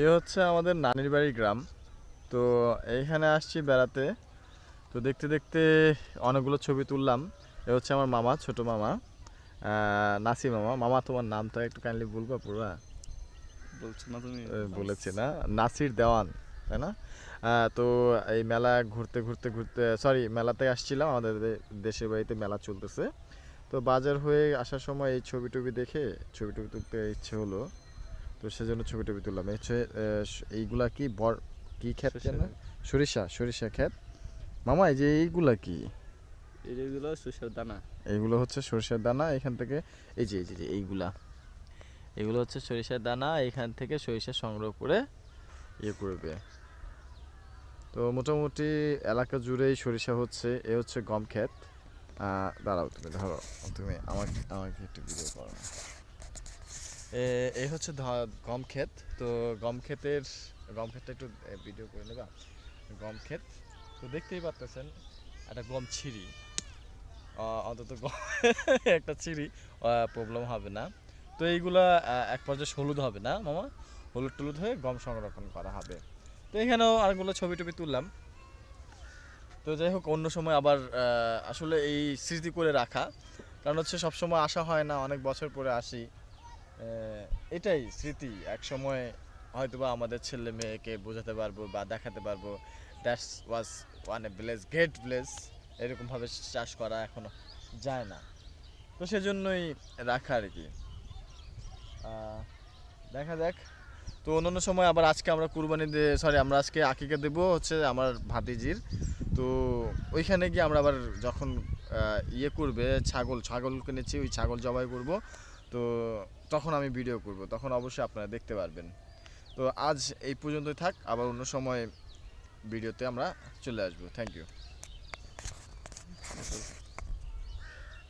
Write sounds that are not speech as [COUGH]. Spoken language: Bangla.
এ হচ্ছে আমাদের নানির বাড়ির গ্রাম। তো এইখানে আসছি বেড়াতে। তো দেখতে দেখতে অনেকগুলো ছবি তুললাম। এ হচ্ছে আমার মামা ছোট মামা নাসি মামা। মামা তোমার নামটা একটু কাইন্ডলি বলবা পুরা? বলছো না তুমি। বলেছি না। নাসির দেওয়ান তাই না? তো এই মেলা ঘুরতে ঘুরতে ঘুরতে সরি মেলাতে আসছিলাম। আমাদের দেশের বাড়িতে মেলা চলতেছে। তো বাজার হয়ে আসার সময় এই ছবি টবি দেখে ছবি টবি তুলতে ইচ্ছে হলো। তো সেজন্য ছবি টবি তুললাম হচ্ছে এইগুলা কি বর কি ক্ষেত যেন? সরিষা সরিষা ক্ষেত। মামা এই যে এইগুলা কি? এগুলো সরষের দানা। এইগুলো হচ্ছে সরিষার দানা এখান থেকে এই যে এই যে এইগুলা। এগুলো হচ্ছে সরিষার দানা এখান থেকে সরিষা সংগ্রহ করে ইয়ে করবে। তো মোটামুটি এলাকা জুড়েই সরিষা হচ্ছে এ হচ্ছে গম ক্ষেত। দাঁড়াও তুমি ধরো তুমি আমাকে আমাকে একটু ভিডিও করো। এই হচ্ছে গম ক্ষেত। তো গম ক্ষেতের, গম ক্ষেতটা একটু ভিডিও করে নেবা। গম ক্ষেত। তো দেখতেই পারতেছেন, একটা গম ছিঁড়ি। অন্তত [LAUGHS] একটা ছিঁড়ি প্রবলেম হবে না। তো এইগুলা এক পর্যায়ে হলুদ হবে না, মামা? হলুদ টলুদ হয়ে গম সংরক্ষণ করা হবে। তো এখানেও আরেকগুলো ছবি টবি তুললাম। তো যাই হোক, অন্য সময় আবার আসলে এই স্মৃতি করে রাখা। কারণ হচ্ছে সব সময় আসা হয় না, অনেক বছর পরে আসি। এটাই স্মৃতি। এক সময় হয়তোবা আমাদের ছেলে মেয়েকে বোঝাতে পারব বা দেখাতে পারব। That's was one a village great village এরকমভাবে চাষ করা এখনও যায় না। তো সেজন্যই রাখা আর কি। দেখা যাক। তো অন্যান্য সময় আবার আজকে আমরা কুরবানি সরি আমরা আজকে আকিকা দেব হচ্ছে আমার ভাতিজির। তো ওইখানে গিয়ে আমরা আবার যখন ইয়ে করবে, ছাগল ছাগল কিনেছি ওই ছাগল জবাই করব। তো তখন আমি ভিডিও করব, তখন অবশ্যই আপনারা দেখতে পারবেন। তো আজ এই পর্যন্তই থাক, আবার অন্য সময় ভিডিওতে আমরা চলে আসব। Thank you